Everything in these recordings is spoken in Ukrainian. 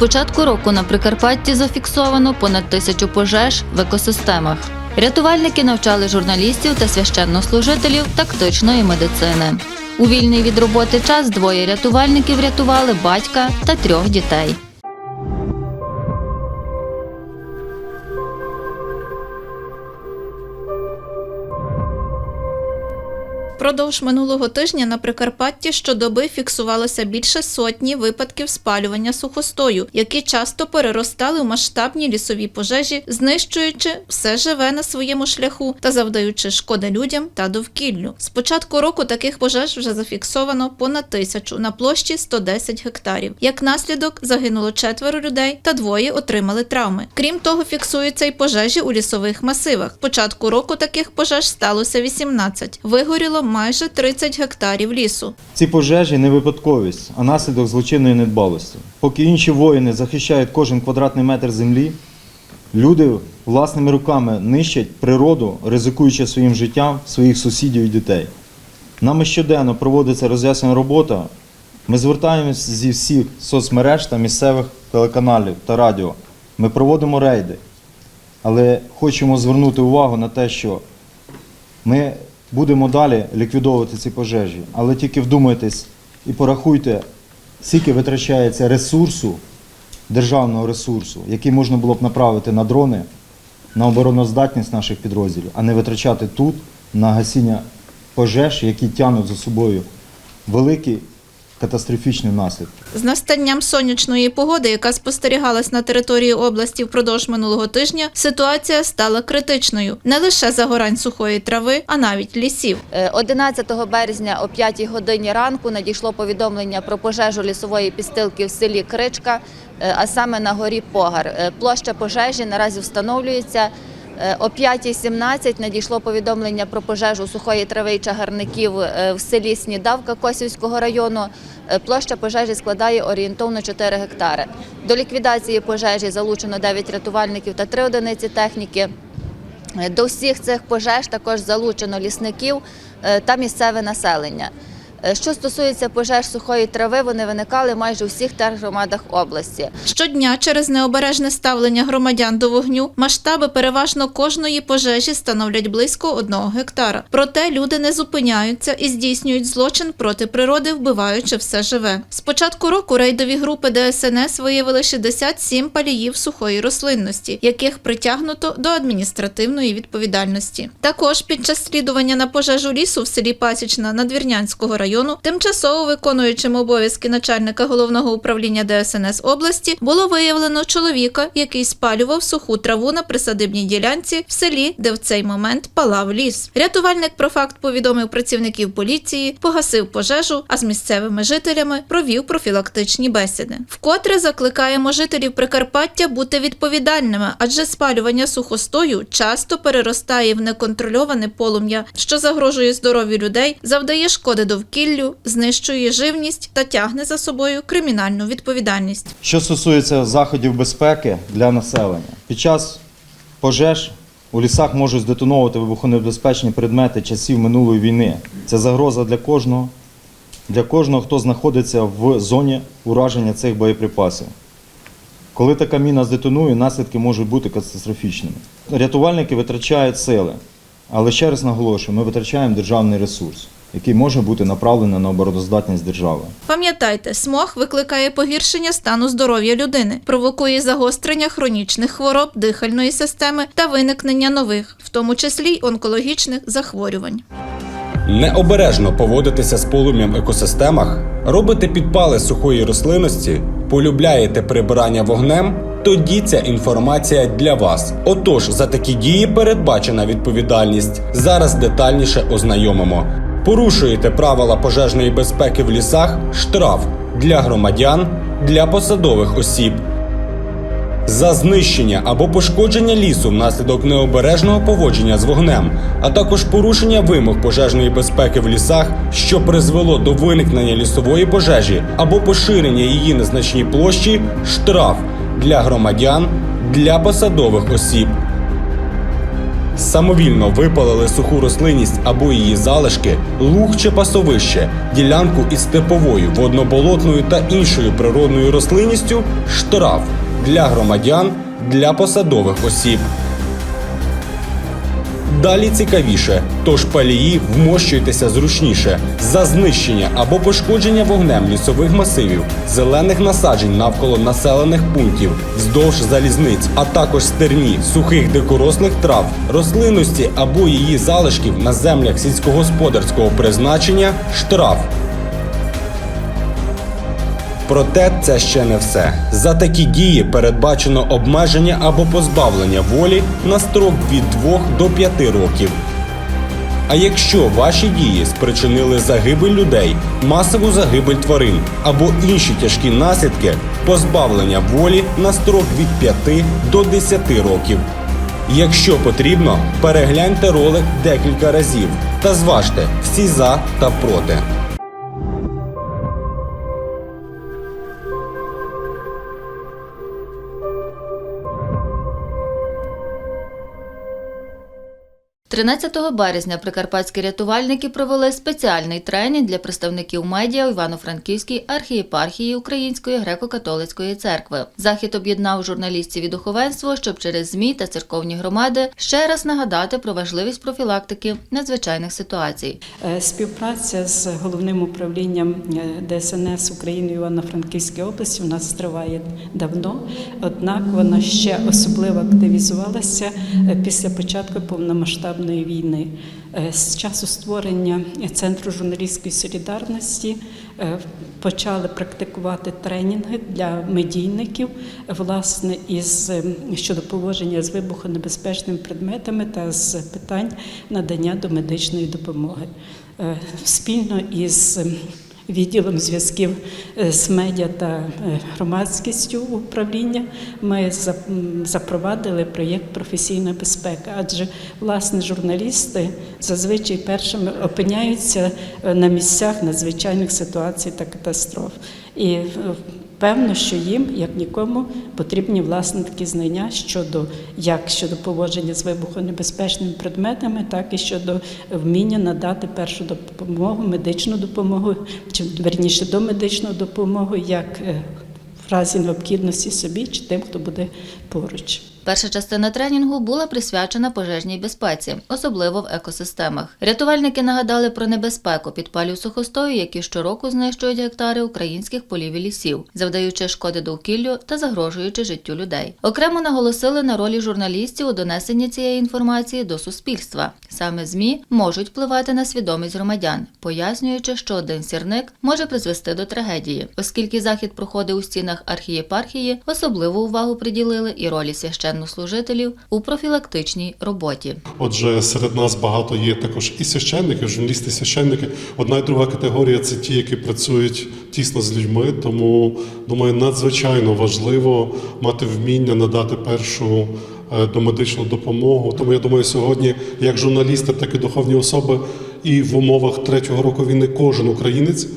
початку року на Прикарпатті зафіксовано понад тисячу пожеж в екосистемах. Рятувальники навчали журналістів та священнослужителів тактичної медицини. У вільний від роботи час двоє рятувальників рятували батька та трьох дітей. Продовж минулого тижня на Прикарпатті щодоби фіксувалося більше сотні випадків спалювання сухостою, які часто переростали в масштабні лісові пожежі, знищуючи все живе на своєму шляху та завдаючи шкоди людям та довкіллю. З початку року таких пожеж вже зафіксовано понад тисячу на площі 110 гектарів. Як наслідок загинуло четверо людей та двоє отримали травми. Крім того, фіксуються й пожежі у лісових масивах. Початку року таких пожеж сталося 18. Вигоріло майже 30 гектарів лісу. Ці пожежі не випадковість, а наслідок злочинної недбалості. Поки інші воїни захищають кожен квадратний метр землі, люди власними руками нищать природу, ризикуючи своїм життям своїх сусідів і дітей. Нами щоденно проводиться роз'яснена робота. Ми звертаємось зі всіх соцмереж та місцевих телеканалів та радіо. Ми проводимо рейди, але хочемо звернути увагу на те, що ми будемо далі ліквідовувати ці пожежі, але тільки вдумайтесь і порахуйте, скільки витрачається ресурсу, державного ресурсу, який можна було б направити на дрони, на обороноздатність наших підрозділів, а не витрачати тут на гасіння пожеж, які тягнуть за собою великі катастрофічні наслідки. З настанням сонячної погоди, яка спостерігалась на території області впродовж минулого тижня, ситуація стала критичною не лише загорань сухої трави, а навіть лісів. Е, 11 березня о 5 годині ранку надійшло повідомлення про пожежу лісової підстилки в селі Кричка, е, а саме на горі Погар. Е, Площа пожежі наразі встановлюється. Е, О 5.17 надійшло повідомлення про пожежу сухої трави і чагарників е, в селі Снідавка Косівського району. Е, Площа пожежі складає орієнтовно 4 гектари. До ліквідації пожежі залучено 9 рятувальників та 3 одиниці техніки. До всіх цих пожеж також залучено лісників та місцеве населення. Е, Що стосується пожеж сухої трави, вони виникали майже у всіх тергромадах області. Щодня через необережне ставлення громадян до вогню масштаби переважно кожної пожежі становлять близько одного гектара. Проте люди не зупиняються і здійснюють злочин проти природи, вбиваючи все живе. З початку року рейдові групи ДСНС виявили 67 паліїв сухої рослинності, яких притягнуто до адміністративної відповідальності. Також під час слідування на пожежу лісу в селі Пасічна Надвірнянського району тимчасово виконуючим обов'язки начальника головного управління ДСНС області було виявлено чоловіка, який спалював суху траву на присадибній ділянці в селі, де в цей момент палав ліс. Рятувальник про факт повідомив працівників поліції, погасив пожежу, а з місцевими жителями провів профілактичні бесіди. Вкотре закликаємо жителів Прикарпаття бути відповідальними, адже спалювання сухостою часто переростає в неконтрольоване полум'я, що загрожує здоров'ю людей, завдає шкоди довкіллю, знищує живність та тягне за собою кримінальну відповідальність. Що стосується заходів безпеки для населення, під час пожеж у лісах можуть здетоновувати вибухонебезпечні предмети часів минулої війни. Це загроза для кожного, для кожного, хто знаходиться в зоні ураження цих боєприпасів. Коли така міна здетонує, наслідки можуть бути катастрофічними. Рятувальники витрачають сили, але ще раз наголошую, ми витрачаємо державний ресурс, який може бути направлений на обороноздатність держави. Пам'ятайте, смог викликає погіршення стану здоров'я людини, провокує загострення хронічних хвороб дихальної системи та виникнення нових, в тому числі й онкологічних захворювань. Необережно поводитися з полум'ям в екосистемах, робите підпали сухої рослинності, полюбляєте прибирання вогнем. Тоді ця інформація для вас. Отож, за такі дії передбачена відповідальність. Зараз детальніше ознайомимо. Порушуєте правила пожежної безпеки в лісах штраф для громадян, для посадових осіб. За знищення або пошкодження лісу внаслідок необережного поводження з вогнем, а також порушення вимог пожежної безпеки в лісах, що призвело до виникнення лісової пожежі або поширення її на значній площі, штраф для громадян, для посадових осіб. Самовільно випалили суху рослинність або її залишки, луг чи пасовище, ділянку із степовою, водноболотною та іншою природною рослинністю штраф для громадян, для посадових осіб. Далі цікавіше, тож палії вмощуйтеся зручніше за знищення або пошкодження вогнем лісових масивів, зелених насаджень навколо населених пунктів, вздовж залізниць, а також стерні, сухих дикорослих трав, рослинності або її залишків на землях сільськогосподарського призначення штраф. Проте це ще не все. За такі дії передбачено обмеження або позбавлення волі на строк від 2 до 5 років. А якщо ваші дії спричинили загибель людей, масову загибель тварин або інші тяжкі наслідки, позбавлення волі на строк від 5 до 10 років. Якщо потрібно, перегляньте ролик декілька разів та зважте всі за та проти. – 13 березня прикарпатські рятувальники провели спеціальний тренінг для представників медіа у Івано-Франківській архієпархії Української греко-католицької церкви. Захід об'єднав журналістів і духовенство, щоб через ЗМІ та церковні громади ще раз нагадати про важливість профілактики надзвичайних ситуацій. Е, Співпраця з головним управлінням е, ДСНС України Івано-Франківської області у нас триває давно, однак вона ще особливо активізувалася е, після початку повномасштабної війни. Е, З часу створення Центру журналістської солідарності е, почали практикувати тренінги для медійників, власне, із е, щодо поводження з вибухонебезпечними предметами та з питань надання домедичної допомоги. Е, Спільно із відділом зв'язків е, з медіа та е, громадськістю управління ми запровадили проєкт Професійна безпека, адже власне журналісти зазвичай першими опиняються е, на місцях надзвичайних ситуацій та катастроф. І Певно, що їм, як нікому, потрібні власне такі знання щодо як щодо поводження з вибухонебезпечними предметами, так і щодо вміння надати першу допомогу, медичну допомогу, чи верніше домедичну допомогу, як е, в разі необхідності собі чи тим, хто буде поруч. Перша частина тренінгу була присвячена пожежній безпеці, особливо в екосистемах. Рятувальники нагадали про небезпеку підпалів сухостою, які щороку знищують гектари українських полів і лісів, завдаючи шкоди довкіллю та загрожуючи життю людей. Окремо наголосили на ролі журналістів у донесенні цієї інформації до суспільства. Саме змі можуть впливати на свідомість громадян, пояснюючи, що один сірник може призвести до трагедії, оскільки захід проходить у стінах архієпархії, особливу увагу приділили і ролі священнослужителів у профілактичній роботі. Отже, серед нас багато є також і священники, журналісти, священники. Одна і друга категорія це ті, які працюють тісно з людьми. Тому думаю, надзвичайно важливо мати вміння надати першу е, домедичну допомогу. Тому я думаю, сьогодні, як журналісти, так і духовні особи, і в умовах третього року війни кожен українець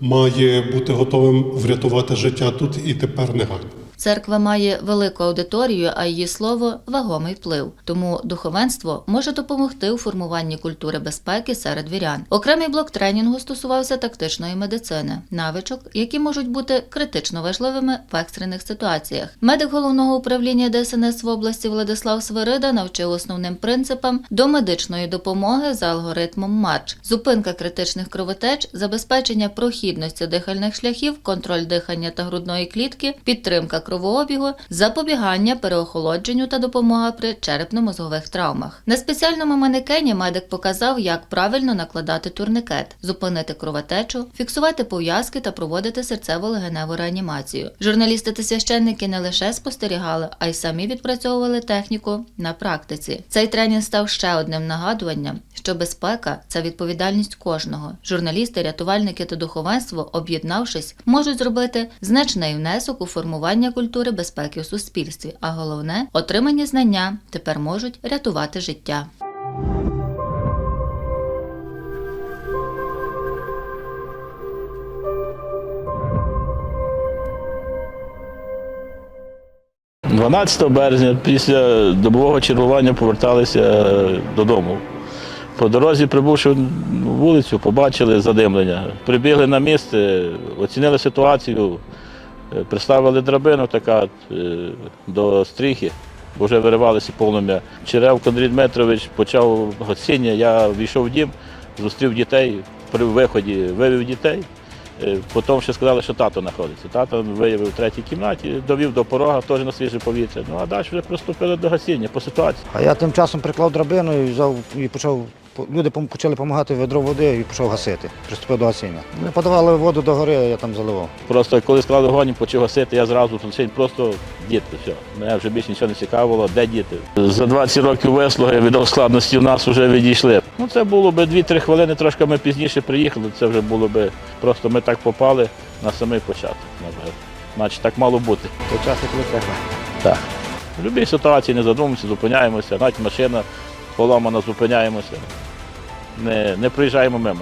має бути готовим врятувати життя тут і тепер негайно. Церква має велику аудиторію, а її слово вагомий вплив. Тому духовенство може допомогти у формуванні культури безпеки серед вірян. Окремий блок тренінгу стосувався тактичної медицини, навичок, які можуть бути критично важливими в екстрених ситуаціях. Медик головного управління ДСНС в області Владислав Свирида навчив основним принципам до медичної допомоги за алгоритмом МАРЧ: зупинка критичних кровотеч, забезпечення прохідності дихальних шляхів, контроль дихання та грудної клітки, підтримка кровообігу, запобігання переохолодженню та допомога при черепно-мозгових травмах. На спеціальному манекені медик показав, як правильно накладати турникет, зупинити кровотечу, фіксувати пов'язки та проводити серцево-легеневу реанімацію. Журналісти та священники не лише спостерігали, а й самі відпрацьовували техніку на практиці. Цей тренінг став ще одним нагадуванням, що безпека це відповідальність кожного. Журналісти, рятувальники та духовенство, об'єднавшись, можуть зробити значний внесок у формування культури безпеки у суспільстві. А головне, отримані знання тепер можуть рятувати життя. 12 березня після добового чергування поверталися е, додому. По дорозі, прибувши вулицю, побачили задимлення. Прибігли на місце, оцінили ситуацію, приставили драбину така е, до стріхи, бо вже виривалися полум'я. Черевко Андрій Дмитрович почав гасіння, я війшов в дім, зустрів дітей, при виході вивів дітей. Е, Потім ще сказали, що тато знаходиться. Тато виявив в третій кімнаті, довів до порога, теж на свіже повітря. Ну а далі вже приступили до гасіння по ситуації. А я тим часом приклав драбину і взяв і почав. Люди почали допомагати ведро води і почав гасити. Приступив до гасіння. Ми подавали воду до гори, я там заливав. Просто коли склали вогонь, почав гасити, я зразу просто діти. Все. Мене вже більше нічого не цікавило, де діти. За 20 років вислуги від складності в нас вже відійшли. Ну це було б 2-3 хвилини, трошки ми пізніше приїхали. Це вже було б просто ми так попали на самий початок. Значить, так мало бути. Час, коли треба. Так. В будь-якій ситуації не задумуємося, зупиняємося, навіть машина поламана, зупиняємося. Не, не проїжджаємо мимо.